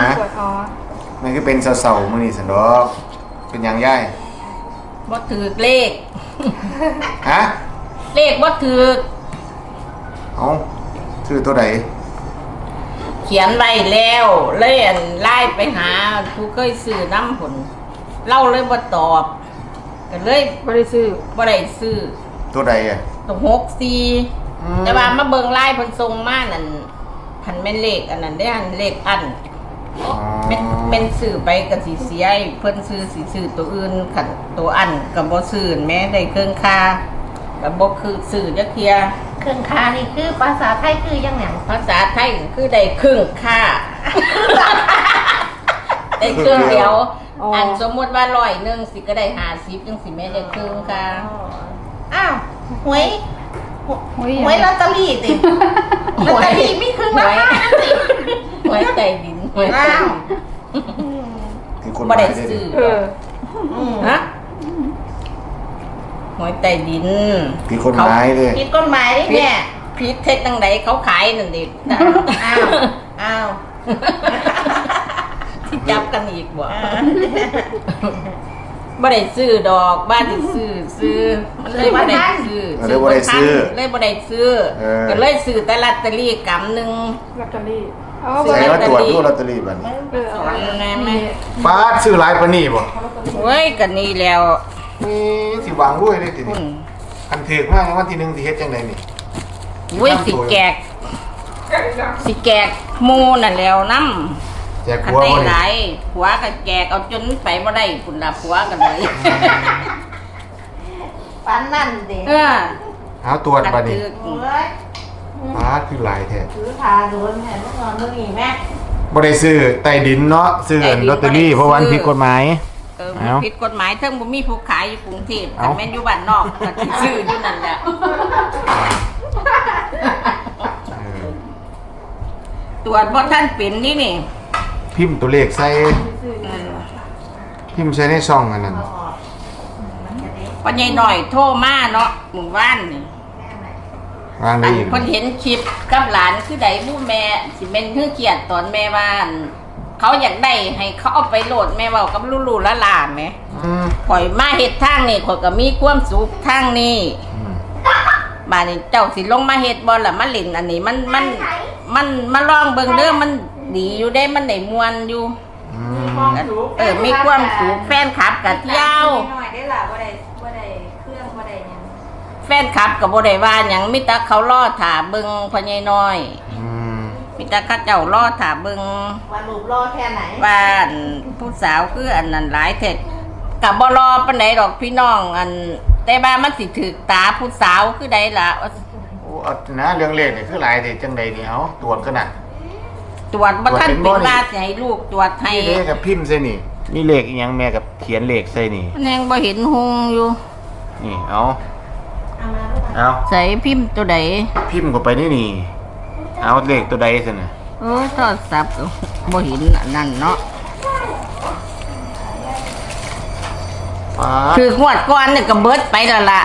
ฮะปวดอ๋อมันคือเป็นเสาๆมื้อนี้สันดอกเป็นหยังย่ายบ่ถือเลข ฮะเลขบ่ถือเอาชื่อตัวใดเขียนไว้แล้วเลยอันไล่ไปหาผู้เคยซื้อน้ำผลเล่าเลยบ่ตอบก็เลยบริสุทธิ์บ่ได้ซื้อตัวใดอะตรงหกสี่อืมแต่ว่ามาเบิ่งไล่เพิ่นส่งมานั่นพันแม่นเลขอันนั้นได้อันเลขอันอ๋อ เป็นเป็นซื้อไปก็สิเสียให้เพิ่นซื้อสิซื้อตัวอื่นคันตัวอันก็บ่ซื้อแม้ได้เครื่องค่าก็บ่คือซื้อจักเทียเครื่องคานี่คือภาษาไทยคือยังไงภาษาไทยคือได้ครึ่งค่าได้ครึ่งเดียวอันสมมุติว่าร้อยหนึงสิก็ได้50จังสิแม่ได้ครึ่งค่ะอ้าวหวยหวยหวยลอตเตอรี่ติลอตเตอรี่มีครึ่งราคานั่นสิหวยใต้ดินหวยใต้ อ้าวดินคือคนบ่ได้หมายซื้อ เอออืมฮะหวยใต้ดินผิดกฎหมายเลยผิดกฎหมายดิแม่พีทเทศตั้งไหนเขาขายนั่นดิอ้าวอ้าวที่จับกันอีกบ่อ่าบ่ได้ซื้อดอกบ้านที่ซื้อซื้อมันเลยบ่ได้ซื้อเออเลยบ่ได้ซื้อเลยบ่ได้ซื้อเออก็เลยซื้อแต่ลอตเตอรี่กำหนึงลอตเตอรี่ เอาซื้บใส่ริมาตรวจดูลอตเตอรี่บัดนี้เออเอาสอนแน่แม่ปาดซื้อหลายปานนี้บ่เว้ยก็นี่แล้วนี่สิวางรวยได้ทีคุนี้ณคันถือมาวันที่หนึ่งสิเฮ็ดจังไดนี่เว้ยสิแกก สิแกกหมูนั่นแล้วนำแจกคันหัวได้บ่หนี่ลายผัวก็แกกเอาจนไปบ่ได้คุณล่ะผัวกันเลยปันนั่นดิเออเอาตรวจบัดนี้ถือโอ้ย ปาดคือหลายแท้ถือพาโดนแผ่นเมื่อก่อนมึงอีกแม่ บ่ได้ซื้อใต้ดินเนาะซื้อลอตเตอรี่เพราะวามันผิดกฎหมาย เออเอ้าผิดกฎหมายเทิงบ่มีผู้ขายอยู่กรุงเทพเอ้าแต่แม่นอยู่บ้านนอกก็สิซื้ออยู่นั่นแหละเออตรวจบ่ทันเป็นนี่นี่พิมพ์ตัวเลขใส่เออพิมพ์ใส่ในช่องอันนั้น พ่อใหญ่หน่อยโทรมาเนาะหมู่บ้านนี่ วางอัได้นอีกเพิ่นเห็นคลิปกับหลานคือใดผู้แม่สิแม่นคือเกียดตอนแม่บ้าน เขาอยากได้ให้เขาเอาไปโหลดแม่เว้ากับลูๆละลาแหมอืมข่อยมาเฮ็ดทางนี่ข่อยก็มีความสุขทางนี้อืมบาดนี้เจ้าสิลงมาเฮ็ดบ่ล่ะมาเล่นอันนี้มันมันมันมาลองเบิ่งเด้อมันดีอยู่ได้มันได้ม่วนอยู่ อืม เออมีความสุขแฟนคลับกับเที่ยว หน่อยได้ล่ะว่าได้ว่าได้เครื่องว่าได้หยัง แฟนคลับก็บ่ได้ว่าหยังมีแต่เขารอถ่าเบิ่งพ่อใหญ่น้อย อืมมีแต่เขาเจ้ารอถ่าเบิ่งว่ารูปรอแค่ไหนว่าอันผู้สาวคืออันนั้นหลายเท็ดก็บ่รอปานใดดอกพี่น้อง อันแต่ว่ามันสิถึกตาผู้สาวคือใดล่ะโอ้เอานะเรื่องเลขนี่คือหลายสิจังใดนี่เอาตรวจกันน่ะ ตรวจบ่ทันตรวจเป็นบ่นี่เป็นว่าสิให้ลูกตรวจให้นี่เด้กับพิมพ์ใส่นี่นี่เลขอีหยังแม่กับเขียนเลขใส่นี่มันยังบ่เห็นหงอยู่ นี่เอา เอามาลูกเอาใส่พิมพ์ตัวใดพิมพ์เข้าไปนี่นี่ เอาเลขตัวใดสินะโอ้ยโทรศัพท์ก็บ่เห็นอันนั้นเนาะฟ้าคืองวดก่อนนี่ก็เบิดไปแล้วล่ะ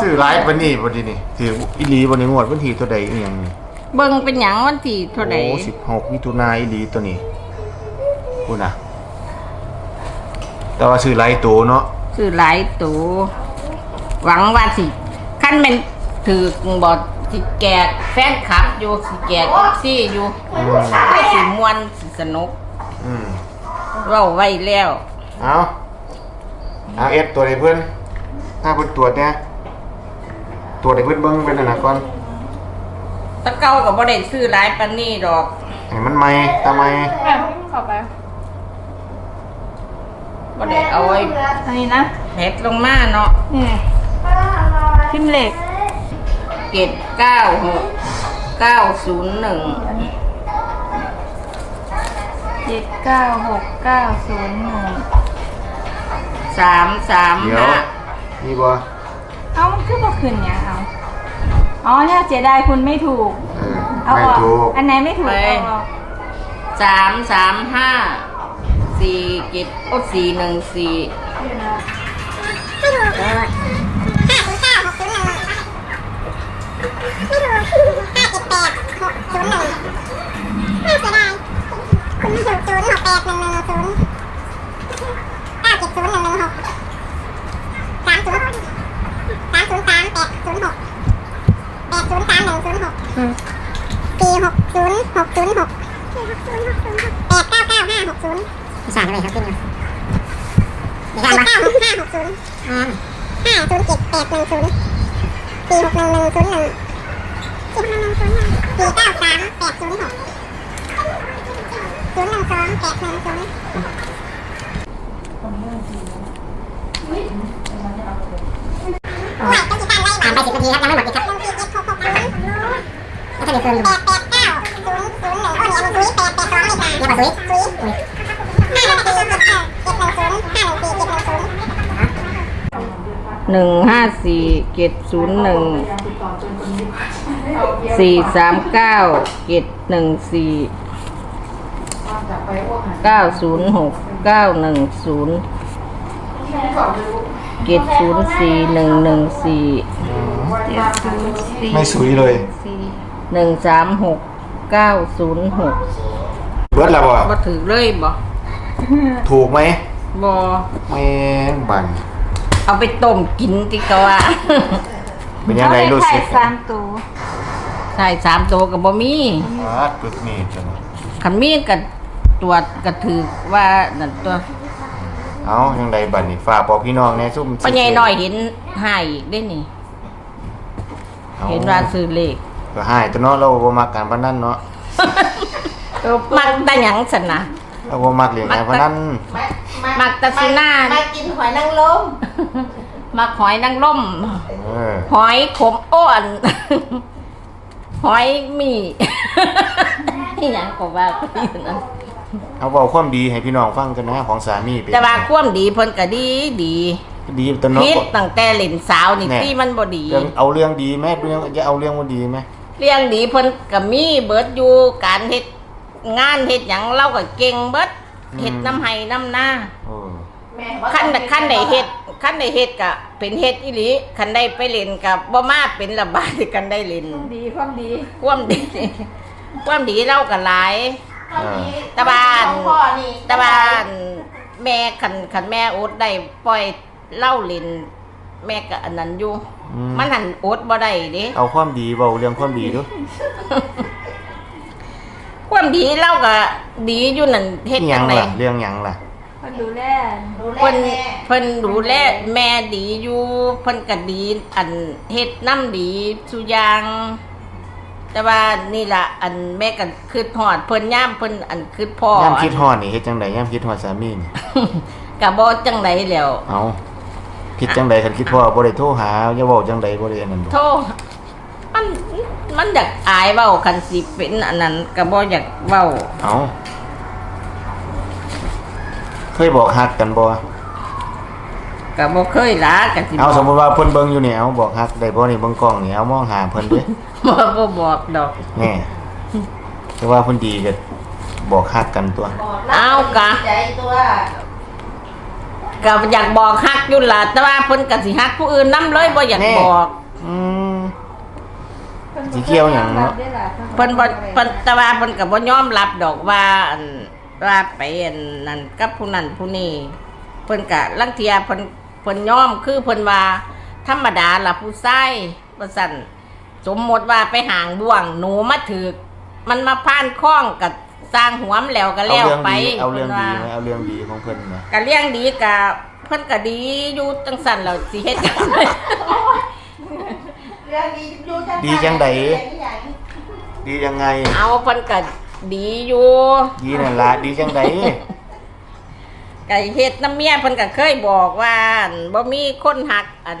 ซื้อหลายปานนี้บ่ดีนี่ถืออีหลีบ่นี่งวดวันที่ตัวใดอีหยังนี่เบิ่งเป็นหยังวันที่เท่าใดโอ้16มิถุนายนอีหลีตัวนี้พูดนะแต่ว่าซื้อหลายตัวเนาะซื้อหลายตัวหวังว่าสิ คันแม่นถือบ่สิแกกแฟนคลับอยู่สิแกกออกซี่อยู่อืมก็สิม่วนสิสนุกอืมเว้าไว้แล้วเอาเอาเอฟตัวใดเพิ่นถ้าเพิ่นตรวจเนี่ยตรวจให้เพิ่นเบิ่งเป็นอันน่ะก่อนแตะเก่าก็บ่ได้ซื้อหลายปานนี้ดอกให้มันใหม่ตาใหม่แม่พิมพ์เข้าไปบ่ได้เอาไว้อันนี้นะเฮ็ดลงมาเนาะ นี่ พิมพ์เหล็กเกตเก้าหกเก้าศูนย์หนึ่งเจ็ดเก้าหกเก้าศูนย์หนึ่งสามสามเดี๋ยวห้านี่บ่เอามันขึ้นมาขึ้นเนี่ยเอาอ๋อเนี่ยเสียดายคุณไม่ถูก เออเอาไม่ออกถูกอันไหนไม่ถูกเอาออกสามสามห้าสี่เจ็ดโอ้สี่หนึ่งสี่ ห้าเจ็ดแปดหกศูนย์หนึ่งน่าดาคุณศูนย์หกแปดหนึ่งหนึ่งศูนย์เก้าเจ็ดศูนย์หนึ่งหนึ่งหกสามศูนย์สามศูนย์สามแปดศูนย์หกแปดศูนย์สามหนึ่งศูนย์หกสี่หกศูนย์หกศูนย์หกแปดเก้าเก้าห้าหกศูนย์สามอะไรครับพี่นิวเก้าห้าห้าหกศูนย์ห้าศูนย์เจ็ดแปดหนึ่งศูนย์สี่หกหนึ่งหนึ่งศูนย์หนึ่ง สี่หนึ่งหนึ่งศูนย์หนึ่งสี่เก้าสามแปดศูนย์หกศูนย์หนึ่งสองแปดหนึ่งศูนย์ผ่านไปสิบนาทีครับยังไม่หมดอีกครับแล้วถ้าเดี๋ยวคืนแปดแปดเก้าศูนย์ศูนย์หนึ่งโอ้ยอันนี้ยแปดแปดสองเลยค่ะเรียกว่าศูนย์ศูนย์ห้าหนึ่งสี่เจ็ดเจ็ดหนึ่งศูนย์ห้าหนึ่งสี่เจ็ดหนึ่งศูนย์หนึ่งห้าสี่เจ็ดศูนย์หนึ่ง สี่สามเก้าเจ็ดหนึ่งสี่เก้าศูนย์หกเก้าหนึ่งศูนย์เจ็ดศูนย์สี่หนึ่งหนึ่งสี่ไม่สุยเลยหนึ่งสามหกเก้าศูนย์หกเบิดแล้วบ่บ่ถือเลยบ่ถูกไหมบ่แม่งบันเอาไปต้มกินติกะว่าเป็นยังไงรู้สึกเขาได้ไข่สามตัว ใช่สามตัวกับบ่มีอ่าปึกนี่จังขันมีกับตรวจกระถือว่านั่นตัวเอายังไงบัดนี่ฝากบอกพี่น้องแน่ซุ่มปัญญาน้อยเห็นหายอีกได้นี่อาเห็นว่าซื้อเลขก็ให้ตัวเนาะเราบ่มักการพนันเนาะมักแต่หยังสันนะ เราบ่มักเล่นการพนันมักแตะสุนามากินหอยนางรมมักหอยนางรมเออ หอยขมอ้วน หอยหมีนี่หยังก็ว่าไปอยู่นั่นเอาเว้าความดีให้พี่น้องฟังกันนะของสามีเป็นแต่ว่าความดีเพิ่นก็ดีดีดีตัวเนาะพิษตั้งแต่เล่นสาวนี่แน่ที่มันบ่ดีเรื่องเอาเรื่องดีไหมเรื่องจะเอาเรื่องบ่ดีไหมเลี้ยงดีเพิ่นก็มีเบิดอยู่การเฮ็ดงานเฮ็ดหยังเราก็เก่งเบิดเฮ็ดน้ำไห้น้ำหน้า เออแม่คันคันได้เฮ็ดคันได้เฮ็ดก็เป็นเฮ็ดอีหลีคันได้ไปเล่นก็บ่มาเป็นระบาดที่กันได้เล่นดีความดีความดี ความดีเราก็หลายเออตะบ้าน ของพ่อนี่แต่ว่าแม่คันคันแม่อดได้ปล่อยเล่าเล่นแม่ก็อันนั้นอยู่ อืม มันหันอดบ่ได้เด้เอาความดีเว้าเรื่องความดีดูความดีเราก็ดีอยู่นั่นเฮ็ดอิหจัยังงไดล่ะ เรื่องหยังล่ะ คนดูแลดูแลเพิ่นแม่เพิ่นดูแลแม่ดีอยู่เพิ่นก็ดีอันเฮ็ดน้ำดีสุอย่าง แต่ว่านี่ล่ะอันแม่ก็คิดฮอดเพิ่นย่ามเพิ่นอันคิดพ่อย่ามคิดฮอดนี่เฮ็ดจังไดย่ามคิดฮอดสามีนี่ก็บ่จังไดแล้ว เอาคิดจังไดคันคิดพ่อบ่ได้โทรหาอย่าเว้าจังไดบ่ได้อันนั้นบ่โทษมันมันอยากอายเว้าคันสิเป็นอันนั้นก็บ่อยากเว้า เอา เคยบอกฮักกันบ่ก็บ่เคยละก็สิบเอาอกสมมุติว่าเพิ่นเบิ่งอยู่นี่เอาบอกฮักได้บ่นี่เบิ่งกล้องนี่เอามองหาเพิ่นเด้บ่บ่บอกดอกแน่แต่ว่าเพิ่นดีก็บอกฮักกันตัวบอกเอากะใจตัวก็อยากบอกฮักอยู่ล่ะแต่ว่าเพิ่นก็สิฮักผู้อื่นนํเลยบ่อยากแน่บอกอืมสิเกี่ยวหยังเนาะเพิ่นบ่เพิ่นแต่ว่าเพิ่นก็บ่ยอมรับดอกว่าอัน ว่าไปอันนั้นกับผู้นั้นผู้นี้เพิ่นก็ลังเทียเพิ่นเพิ่นยอมคือเพิ่นว่าธรรมดาล่ะผู้ชายว่าซั่นสมมติว่าไปหางบ่วงหนูมาถึกมันมาพานคล้องกับสร้างหัวมนแล้วก็เอาแล้วเรื่องไปดีเอาเรื่องดีพิ่นไหมว่าเอาเรื่องดีของเพิ่นนะก็เลี้ยงดีกะเพิ่นก็ดีอยู่จังซั่นแล้วสิเฮ็ดจังไดเรื่องดีอยู่จังดีจังใดเรื่องใหญ่ดียังไง เอาเพิ่นก็ ดีอยู่ดีนั่นล่ะดีจังไดก็เฮ็ดน้ำเมียเพิ่นก็เคยบอกว่าอั่นบ่มีคนหักอัน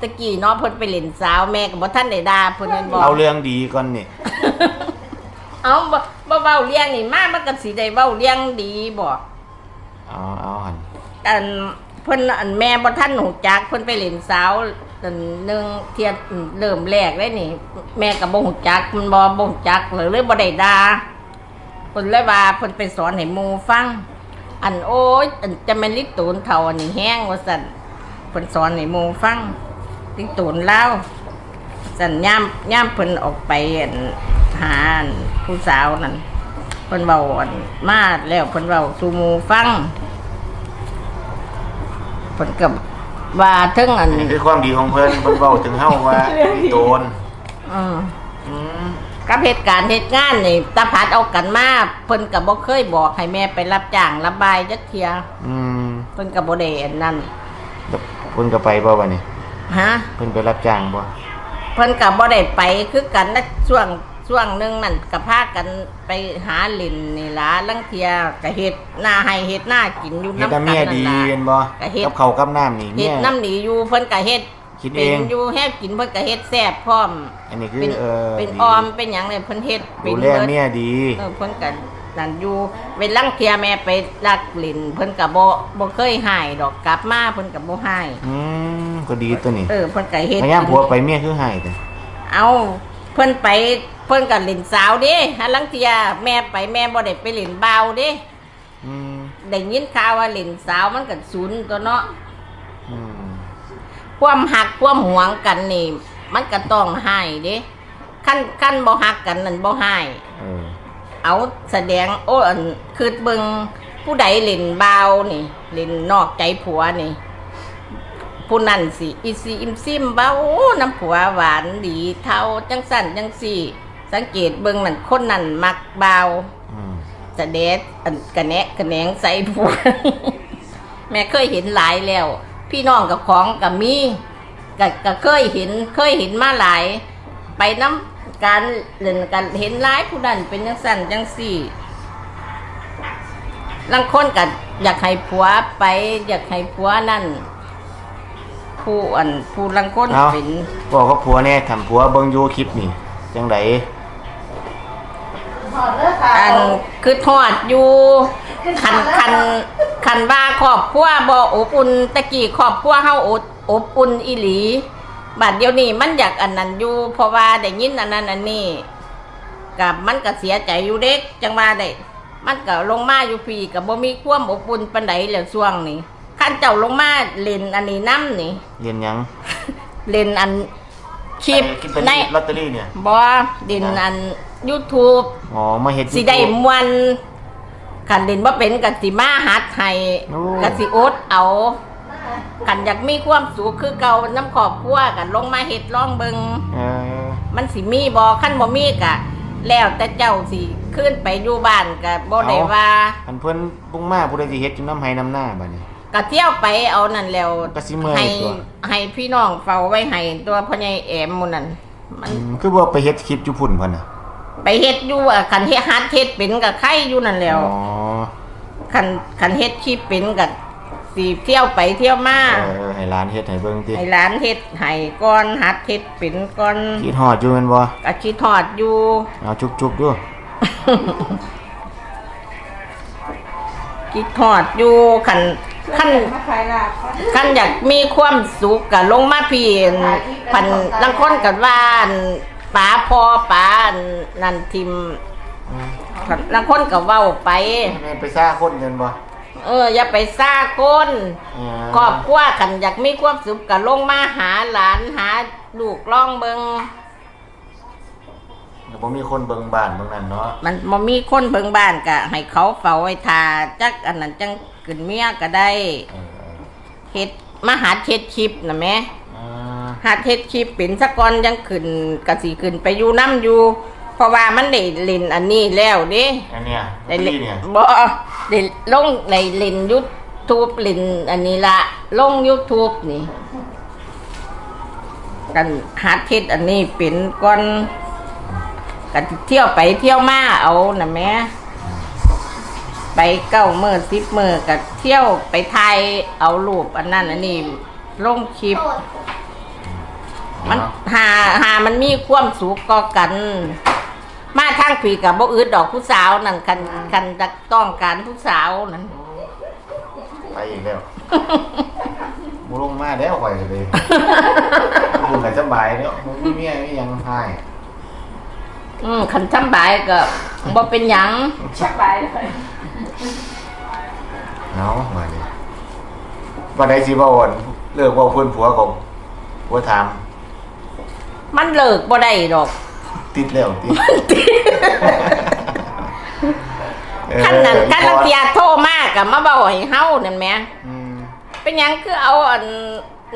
ตะกี้เนาะเพิ่นไปเล่นสาวแม่ก็บ่ทันได้ด่าเพิ่นนั่นบอก เอาเรื่องดีก่อนนี่เอาบ่บ่เว้าเลี้ยงนี่มามันก็สิได้เว้าเลี้ยงดีบ่เอาเอาหั่นอันเพิ่นอันแม่บ่ทันหูจักเพิ่นไปเล่นสาว อันหนึงเทียเริ่มแรกเลยนี่ แม่ก็บ่หูจักมันบ่บ่หูจักเลยเลยบ่ได้ดาเพิ่นเลยว่าเพิ่นไปสอนให้หมู่ฟัง อันโอ้ยอันจะแม่นลิตูนเท่าอันนี้แห้งว่าซั่นเพิ่นสอนให้หมู่ฟังลิตูนลาวซั่นย่ามย่ามเพิ่นออกไปอันหานผู้สาวนั่นเพิ่นเว้าอันมาแล้วเพิ่นเว้าสูมูฟังผลกับ ว่าถึงอันนี่คือความดีของเพิ่นเพิ่นเว้าถึงเฮาว่าพี่โดนอืมอืมกับเหตุการณ์เหตุงานนี่ตาพัดเอากันมาเพิ่นก็บ่เคยบอกให้แม่ไปรับจ้างระบายจักเทียอืมเพิ่นก็บ่ได้อันนั้นแล้วเพิ่นก็ไปบ่บัดนี้ฮะ เพิ่นไปรับจ้างบ่ เพิ่นก็บ่ได้ไปคือกันนะช่วง ช่วงหนึงนั่นก็พากันไปหาลินนี่ล่ะลังเทียก็เฮ็ดหน้าให้เฮ็ดหน้ากินอยู่เฮ็ดนำกัน้ำนเมียนั่นดีล่ะเห็นบ่ก็เฮ็ด กับข้าวกับน้ำนี่เฮ็เมีดยน้ำหนีอยู่เพิ่นก็เฮ็ดคิดเป็เอนง อยู่แฮกินเพิ่นก็เฮ็ดแซ่บพร้อม อันนี้คือเป็นเออเป็นดีออมเป็นหยังเลยเพิ่นเฮ็ดเป็ดูนแลบิดเมียดี เออเพิ่นก็นั่นอยู่เวลาเทียแม่ไปลักลินเพิ่นก็บ่บ่เคยหายดอกกลับมาเพิ่นก็บ่หายอืมก็ดีตัวนี้เออเพิ่นก็เฮ็ดพยายามผัวไปเมียคือให้แต่เอา เพิ่นไปเพิ่นก็เล่นสาวเด้หาลังเทียแม่ไปแม่บ่ได้ไปเล่นบ่าวเด้อืมได้ยินข่าวว่าเล่นสาวมันก็ศูนย์ตัวเนาะอืมความหักความหวงกันนี่ มันก็ต้องให้เด้ขั้นขั้นบ่หักกันนั่นบ่ให้เออเอาแสดงโอ้อันคือเบิงผู้ใดเล่นบาวนี่เล่นนอกใจผัวนี่ ผู้นั่นสิอีซีอิมซิมเบ้าน้ำผัวหวานดีเท่าจังสั่นจังสี่ สังเกตเบิงนั่นคนนั่นมักบาวอืมแสดงอันกระแนะกระแหนงใส่ผัว แม่เคยเห็นหลายแล้ว พี่น้องกับของกับมีก็ก็เคยเห็นเคยเห็นมาหลาย ไปน้ำการเล่นกันเห็นหลายผู้นั้นเป็นจังสั่นจังสี่ลังคนก็อยากให้ผัวไป อยากให้ผัวนั่น ผู้อันผู้ลังคนเอาเป็นบอกกับผัวแน่ทำผัวเบิ่งอยู่คลิปนี่จังไดอันคือทอดอยู่คันคันคันว่าครอบครัวบ่อบอุ่นตะกี้ครอบครัวเฮาอบอบอุ่นอีหลีบัดเดี๋ยวนี้มันอยากอันนั้นอยู่เพราะว่าได้ยินอันนั้นอันนี้กับมันก็เสียใจอยู่เด็กจังว่าได้มันก็ลงมาอยู่พี่ก็บ่มีความอบอุ่นปานใดแล้วช่วงนี้ คันเจ้าลงมาเล่นอันนี้นํนี่ เรียนหยังเล่นอันคลิปคิดเป็นในลอตเตอรี่เนี่ยบ่เล่นอัน YouTube อ๋อ มาเฮ็ด สิได้มวนขันเด่นว่าเป็นกันสิมาหัดให้โอ้ กันสิโอดเอาขันอยากมีความสุขคือเก่าน้ำขอบครัวกันลงมาเฮ็ดล่องเบิง เออมันสิมีบ่ขั้นบ่มีกะ แล้วแต่เจ้าสิขึ้นไปอยู่บ้านกะบ่ได้ว่า อันเพิ่นบุ้งมาผู้ใดสิเฮ็ดอยู่น้ำไห้น้ำหน้าบัดนี้ กะเที่ยวไปเอานั่นแล้วก็สิเมื่อยให้ตัว ให้พี่น้องเฝ้าไว้ให้ตัวพ่อใหญ่แอมหมู่นั่นมันอืมคือบ่ไปเฮ็ดคลิปอยู่พุ่นเพิ่นน่ะไปเฮ็ดอยู่อะคันเฮ็ดฮัดเฮ็ดเป็นกับไข่อยู่นั่นแหล้ว อ๋อคันคันเฮ็ดคลิปเป็นกับสีเที่ยวไปเที่ยวมาเออให้ร้านเฮ็ดให้เบิ่งติให้ร้านเฮ็ดให้ก่อนหัดเฮ็ดเป็นก่อนคิดฮอดอยู่แม่นบ่กะคิดทอดอยู่ เอาจุบๆดูคิดทอดอยู่คัน คันมาขายลาบคันอยากมีความสุขกะลงมาเพียนพันลังคนกันว่าอั่นป๋าพอป๋าอั่นนั่นทิมอืมคันลังคนก็เว้าไปแม่นไปซ่าคนเงินบ่เออ อย่าไปซ่าคนเออครอบครัวกันอยากมีความสุขก็ลงมาหาหลานหาลูกล่องเบิงแล้ว บ่มีคนเบิ่งบ้านเบิ่งนั่นเนาะมันบ่มีคนเบิ่งบ้านก็ให้เขาเฝ้าไว้ทาจักอันนั้นจังขึ้นเมียก็ได้เออเออเฮ็ดมาหาเฮ็ดคลิปนะแม่อ่าหาเฮ็ดคลิปเป็นสะก่อนยังขึ้นก็สิขึ้นไปอยู่น้ำอยู่ เพราะว่ามันได้เล่นอันนี้แล้วเด้อันเนี้ยได้ลอตเตอเล่นรี่เนี่ยบ่ได้ลงได้เล่น YouTube เล่นอันนี้ละลง YouTube นี่ กันหาเฮ็ดอันนี้เป็นก่อน กันเที่ยวไปเที่ยวมาเอาน่ะแม่ไปเก้าเมื่อสิบเมื่อกับเที่ยวไปไทยเอารูปอันนั้นอันนี้ลงคลิป มันหาหามันมีความสุขก็กัน มาทางผีกับบ่อืดดอกผู้สาวนั่นคันคันจะต้องการผู้สาวนั่นไปอีกแล้วบ่ลงมาแล้วข่อยก็เลยคุณก็สบายแล้วบ่มีเมียมีหยังให้ อืมคันทำบายก็บ่เป็นหยังสบายเลยเอามาดิวันใดสิบ่อ่อนเลิกเว้าเพิ่นผัวของผัวถามมันเลิกบ่ได้ดอก ติดแล้วติดเออขั้นนั้นขั้นอีลัพงอเทียโทรมากกับมาเบาให้เฮานั่นแหม่อืมเป็นหยังคือเอาอัน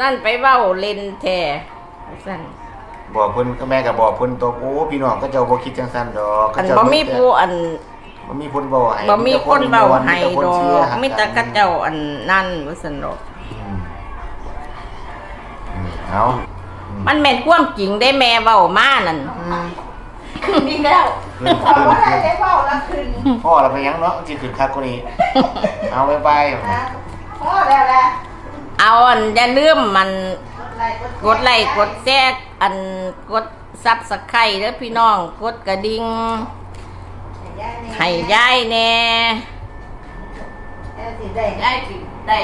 นั่นไปเว้าเล่นแท้สั่น บอกเพิ่นก็แม่ก็บอกเพิ่นตัวโอ้พี่น้องก็เจ้าบ่คิดจังซั่นดอกอันเขาเจ้าบ่มีผู้อันบ่มีคนเว้าให้บ่มีคนเว้าให้มีแต่คนดอเชียร์กมีแต่กระเจ้าอันนั่นว่าซั่นดอกอืมอืมเอาอืมมันแม่นความจริงได้แม่เว้ามานั่นคืนอีกแล้วขึ้นเอาขึ้นว่าได้ขึ้นได้เฝ้าละคืนพ่อเราไปยังเนาะสิขึ้นคักกว่านี้เอาบ๊ายบายนะพ่อแล้วแหละเอาอันอย่าลืมมันไลค์กดไลค์กดแชร์ อันกดซับสไครต์เด้อพี่น้องกดกระดิ่งให้ยายแน่เออสิได้ยายสิได้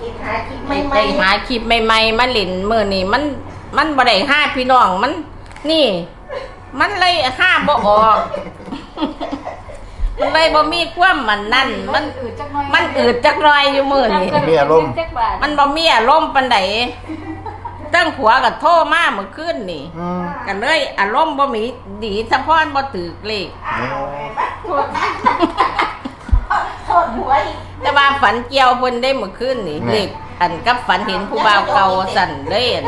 คิดหาคิดไม่ไม่ได้ไม่หาคลิปใหม่ๆมาเล่นมื้อนี้มันมันบ่ได้ห้าพี่น้องมัน นี่ มันเลยห้าบ่ออก มันเลยบ่มีความมันนั่น มันอืดจักหน่อยมันอืดจักหน่อยอยู่มื้อนี้มีอารมณ์จักบาทมันบ่มีอารมณ์ปานใด ตั้งผัวก็โทรมาเมื่อคืนนี่อืมกันเลยอารมณ์บ่มีดีสะพอนบ่ถือเลขอ้าวไปมาโทษโทษหัวอีกแต่ว่าฝันเกี่ยวเพิ่นได้เมื่อคืนนี่เลขอันกับฝันเห็นผู้บ่าวเก่าสั่นเลยอัน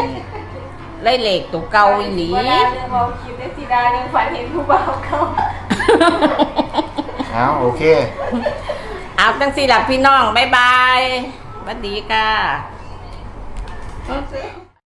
เลยเลขตัวเก่าอีหลีเวลาเรื่องเอาคลิปได้สีดาเรื่องฝันเห็นผู้บ่าวเขาเอาโอเค เอาจังสิล่ะพี่น้อง บ๊ายบายสวัสดีค่ะซื้อ